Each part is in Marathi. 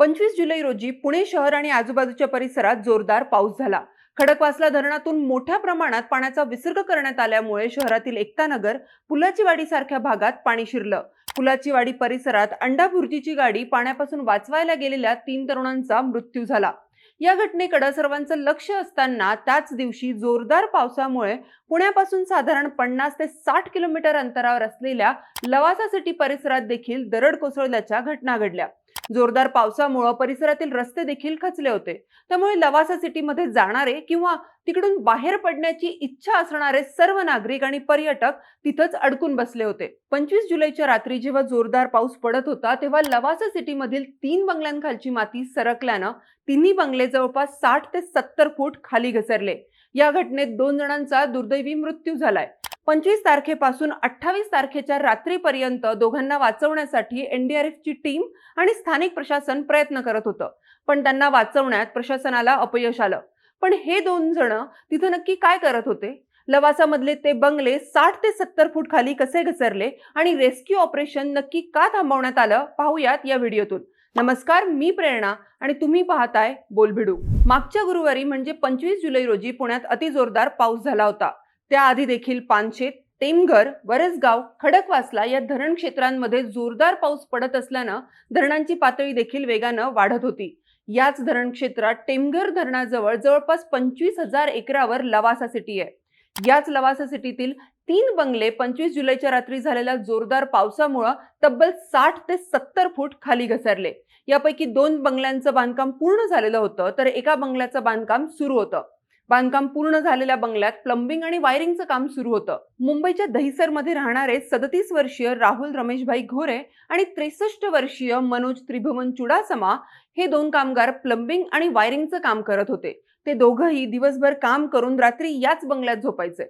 पंचवीस जुलै रोजी पुणे शहर आणि आजूबाजूच्या परिसरात जोरदार पाऊस झाला. खडकवासला धरणातून मोठ्या प्रमाणात पाण्याचा विसर्ग करण्यात आल्यामुळे शहरातील एकता नगर पुलाची वाडी सारख्या भागात पाणी शिरलं. पुलाची वाडी परिसरात अंडाभुर्जीची गाडी पाण्यापासून वाचवायला गेलेल्या तीन तरुणांचा मृत्यू झाला. या घटनेकडे सर्वांचं लक्ष असताना त्याच दिवशी जोरदार पावसामुळे पुण्यापासून साधारण पन्नास ते साठ किलोमीटर अंतरावर असलेल्या लवासा सिटी परिसरात देखील दरड कोसळल्याच्या घटना घडल्या. जोरदार पावसामुळं परिसरातील रस्ते देखील खचले होते. त्यामुळे लवासा सिटीमध्ये जाणारे किंवा तिकडून बाहेर पडण्याची इच्छा असणारे सर्व नागरिक आणि पर्यटक तिथंच अडकून बसले होते. पंचवीस जुलैच्या रात्री जेव्हा जोरदार पाऊस पडत होता तेव्हा लवासा सिटीमधील तीन बंगल्यांखालची माती सरकल्यानं तिन्ही बंगले जवळपास साठ ते सत्तर फूट खाली घसरले. या घटनेत दोन जणांचा दुर्दैवी मृत्यू झालाय. पंचवीस तारखेपासून अठ्ठावीस तारखेच्या रात्रीपर्यंत दोघांना वाचवण्यासाठी एनडीआरएफची टीम आणि स्थानिक प्रशासन प्रयत्न करत होतं. पण त्यांना वाचवण्यात प्रशासनाला अपयश आलं. पण हे दोन जण तिथं नक्की काय करत होते? लवासामधले ते बंगले साठ ते सत्तर फूट खाली कसे घसरले आणि रेस्क्यू ऑपरेशन नक्की का थांबवण्यात आलं पाहूयात या व्हिडिओतून. नमस्कार मी प्रेरणा आणि तुम्ही पाहताय बोलभिडू. मागच्या गुरुवारी म्हणजे पंचवीस जुलै रोजी पुण्यात अतिजोरदार पाऊस झाला होता. त्याआधी देखील पानशेत टेमघर वरसगाव खडकवासला या धरण क्षेत्रांमध्ये जोरदार पाऊस पडत असल्यानं धरणांची पातळी देखील वेगानं वाढत होती. याच धरण क्षेत्रात टेमघर धरणाजवळ जवळपास पंचवीस हजार एकरावर लवासा सिटी आहे. याच लवासा सिटीतील तीन बंगले पंचवीस जुलैच्या रात्री झालेल्या जोरदार पावसामुळं तब्बल साठ ते सत्तर फूट खाली घसरले. यापैकी दोन बंगल्यांचं बांधकाम पूर्ण झालेलं होतं तर एका बंगल्याचं बांधकाम सुरू होतं. बांधकाम पूर्ण झालेल्या बंगल्यात प्लंबिंग आणि वायरिंगचं काम सुरू होतं. मुंबईच्या दहिसरमध्ये राहणारे सदतीस वर्षीय राहुल रमेशभाई घोरे आणि त्रेसष्ट वर्षीय मनोज त्रिभुवन चुडासमा हे दोन कामगार प्लंबिंग आणि वायरिंगचं काम करत होते. ते दोघंही दिवसभर काम करून रात्री याच बंगल्यात झोपायचे.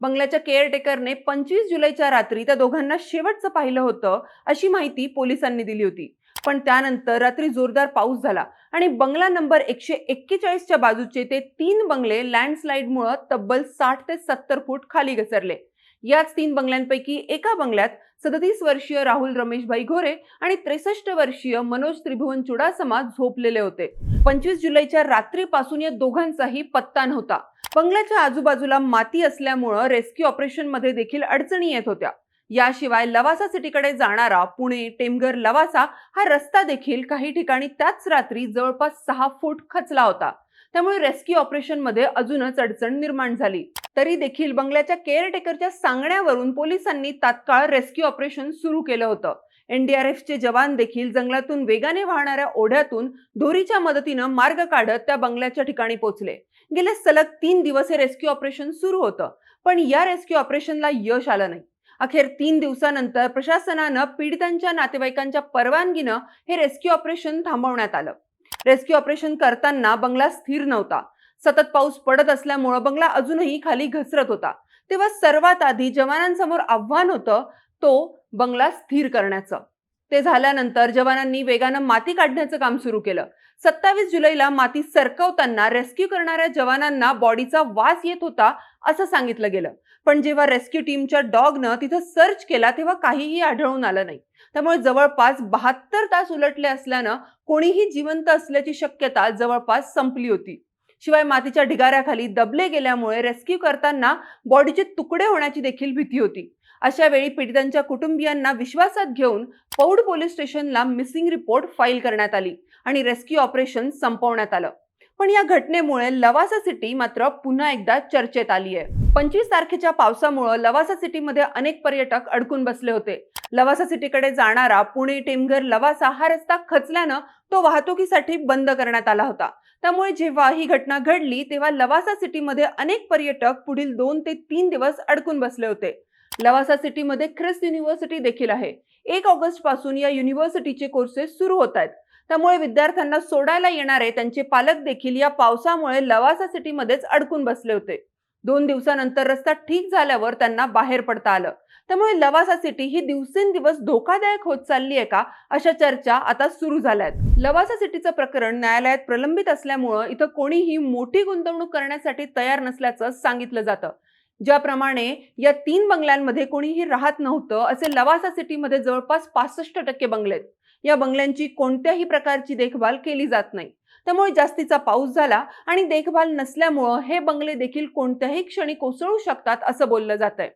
बंगल्याच्या केअरटेकरने पंचवीस जुलैच्या रात्री त्या दोघांना शेवटचं पाहिलं होतं अशी माहिती पोलिसांनी दिली होती. पण त्यानंतर रात्री जोरदार पाऊस झाला आणि बंगला नंबर एकशे एक्केचाळीसच्या बाजूचे ते तीन बंगले लँडस्लाईडमुळं तब्बल साठ ते सत्तर फूट खाली घसरले. याच तीन बंगल्यांपैकी एका बंगल्यात सदतीस वर्षीय राहुल रमेशभाई घोरे आणि त्रेसष्ट वर्षीय मनोज त्रिभुवन चुडासमा झोपलेले होते. पंचवीस जुलैच्या रात्रीपासून या दोघांचाही पत्ता नव्हता. बंगल्याच्या आजूबाजूला माती असल्यामुळं रेस्क्यू ऑपरेशनमध्ये देखील अडचणी येत होत्या. याशिवाय लवासा सिटीकडे जाणारा पुणे टेमघर लवासा हा रस्ता देखील काही ठिकाणी त्याच रात्री जवळपास सहा फूट खचला होता. त्यामुळे रेस्क्यू ऑपरेशनमध्ये अजूनच अडचण निर्माण झाली. तरी देखील बंगल्याच्या केअरटेकरच्या सांगण्यावरून पोलिसांनी तात्काळ रेस्क्यू ऑपरेशन सुरू केलं होतं. एनडीआरएफचे जवान देखील जंगलातून वेगाने वाहणाऱ्या ओढ्यातून दोरीच्या मदतीनं मार्ग काढत त्या बंगल्याच्या ठिकाणी पोहोचले. गेले सलग तीन दिवस हे रेस्क्यू ऑपरेशन सुरू होतं. पण या रेस्क्यू ऑपरेशनला यश आलं नाही. अखेर तीन दिवसानंतर प्रशासनानं पीडितांच्या नातेवाईकांच्या परवानगीनं हे रेस्क्यू ऑपरेशन थांबवण्यात आलं. रेस्क्यू ऑपरेशन करताना बंगला स्थिर नव्हता. सतत पाऊस पडत असल्यामुळं बंगला अजूनही खाली घसरत होता. तेव्हा सर्वात आधी जवानांसमोर आव्हान होतं तो बंगला स्थिर करण्याचं. ते झाल्यानंतर जवानांनी वेगानं माती काढण्याचं काम सुरू केलं. सत्तावीस जुलैला माती सरकवताना रेस्क्यू करणाऱ्या जवानांना बॉडीचा वास येत होता असं सांगितलं गेलं. पण जेव्हा रेस्क्यू टीमच्या डॉगनं तिथं सर्च केला तेव्हा काहीही आढळून आलं नाही. त्यामुळे जवळपास बहात्तर तास उलटले असल्यानं कोणीही जिवंत असल्याची शक्यता जवळपास संपली होती. शिवाय मातीच्या ढिगाऱ्याखाली दबले गेल्यामुळे रेस्क्यू करताना बॉडीचे तुकडे होण्याची देखील भीती होती. अशा वेळी पीडितांच्या कुटुंबियांना विश्वासात घेऊन पौड पोलीस स्टेशनला मिसिंग रिपोर्ट फाईल करण्यात आली आणि रेस्क्यू ऑपरेशन संपवण्यात आलं. पण या घटनेमुळे लवासा सिटी मात्र पुन्हा एकदा चर्चेत आली आहे. पंचवीस तारखेच्या पावसामुळे लवासा सिटीमध्ये अनेक पर्यटक अडकून बसले होते. लवासा सिटीकडे जाणारा पुणे टेमघर लवासा हा रस्ता खचल्यानं तो वाहतुकीसाठी बंद करण्यात आला होता. त्यामुळे जेव्हा ही घटना घडली तेव्हा लवासा सिटीमध्ये अनेक पर्यटक पुढील दोन ते तीन दिवस अडकून बसले होते. लवासा सिटीमध्ये ख्रिस्त युनिव्हर्सिटी देखील आहे. एक ऑगस्टपासून या युनिव्हर्सिटीचे कोर्सेस सुरू होत आहेत. त्यामुळे विद्यार्थ्यांना सोडायला येणारे त्यांचे पालक देखील या पावसामुळे लवासा सिटीमध्येच अडकून बसले होते. दोन दिवसानंतर रस्ता ठीक झाल्यावर त्यांना बाहेर पडता आलं. त्यामुळे लवासा सिटी ही दिवसेंदिवस धोकादायक होत चालली आहे का अशा चर्चा आता सुरू झाल्या आहेत लवासा सिटीचं प्रकरण न्यायालयात प्रलंबित असल्यामुळं इथं कोणीही मोठी गुंतवणूक करण्यासाठी तयार नसल्याचं सांगितलं जातं. ज्याप्रमाणे या तीन बंगल्यांमध्ये कोणीही राहत नव्हतं असे लवासा सिटीमध्ये जवळपास पासष्ट टक्के बंगले आहेत. या बंगल्यांची कोणत्याही प्रकारची देखभाल केली जात नाही. त्यामुळे जास्तीचा पाऊस झाला आणि देखभाल नसल्यामुळं हे बंगले देखील कोणत्याही क्षणी कोसळू शकतात असं बोललं जात आहे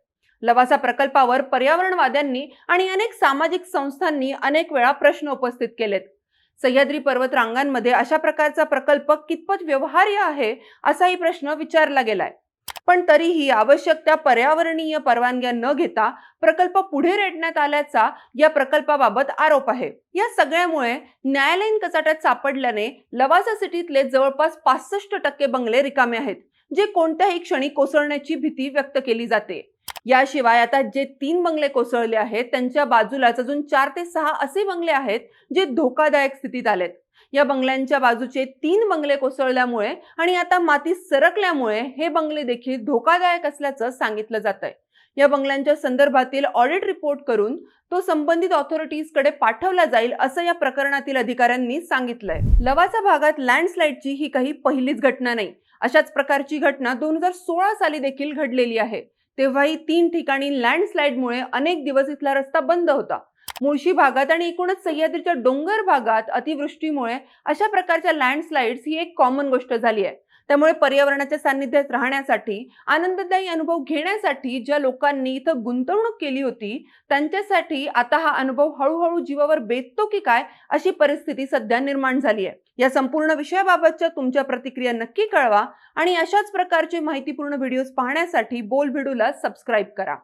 लवासा प्रकल्पावर पर्यावरणवाद्यांनी आणि अनेक सामाजिक संस्थांनी अनेक वेळा प्रश्न उपस्थित केलेत. सह्याद्री पर्वत रांगांमध्ये अशा प्रकारचा प्रकल्प कितपत व्यवहार्य आहे असाही प्रश्न विचारला गेलाय. पण तरीही आवश्यक त्या पर्यावरणीय परवानग्या न घेता प्रकल्प पुढे रेटण्यात आल्याचा या प्रकल्पाबाबत आरोप आहे. या सगळ्यामुळे न्यायालयीन कचाट्यात सापडल्याने लवासा सिटीतले जवळपास पासष्ट टक्के बंगले रिकामे आहेत जे कोणत्याही क्षणी कोसळण्याची भीती व्यक्त केली जाते. याशिवाय आता जे तीन बंगले कोसळले आहेत त्यांच्या बाजूलाच अजून चार ते सहा असे बंगले आहेत जे धोकादायक स्थितीत आलेत. या बंगल्यांच्या बाजूचे तीन बंगले कोसळल्यामुळे आणि आता माती सरकल्यामुळे हे बंगले देखील धोकादायक असल्याचं सांगितलं जात आहे या बंगल्यांच्या संदर्भातील ऑडिट रिपोर्ट करून तो संबंधित ऑथॉरिटीजकडे पाठवला जाईल असं या प्रकरणातील अधिकाऱ्यांनी सांगितलंय. लवासा भागात लँडस्लाईडची ही काही पहिलीच घटना नाही. अशाच प्रकारची घटना दोन हजार सोळा साली देखील घडलेली आहे. तेव्हाही तीन ठिकाणी लँडस्लाईडमुळे अनेक दिवस इथला रस्ता बंद होता. मुळशी भागात आणि एकूणच सह्याद्रीच्या डोंगर भागात अतिवृष्टीमुळे अशा प्रकारच्या लँडस्लाइड्स ही एक कॉमन गोष्ट झाली आहे. त्यामुळे पर्यावरणाच्या सान्निध्यात राहण्यासाठी आनंददायी अनुभव घेण्यासाठी ज्या लोकांनी इथं गुंतवणूक केली होती त्यांच्यासाठी आता हा अनुभव हळूहळू जीवावर बेततो की काय अशी परिस्थिती सध्या निर्माण झाली आहे. या संपूर्ण विषयाबाबतच्या तुमच्या प्रतिक्रिया नक्की कळवा आणि अशाच प्रकारचे माहितीपूर्ण व्हिडिओज पाहण्यासाठी बोल भिडूला सबस्क्राईब करा.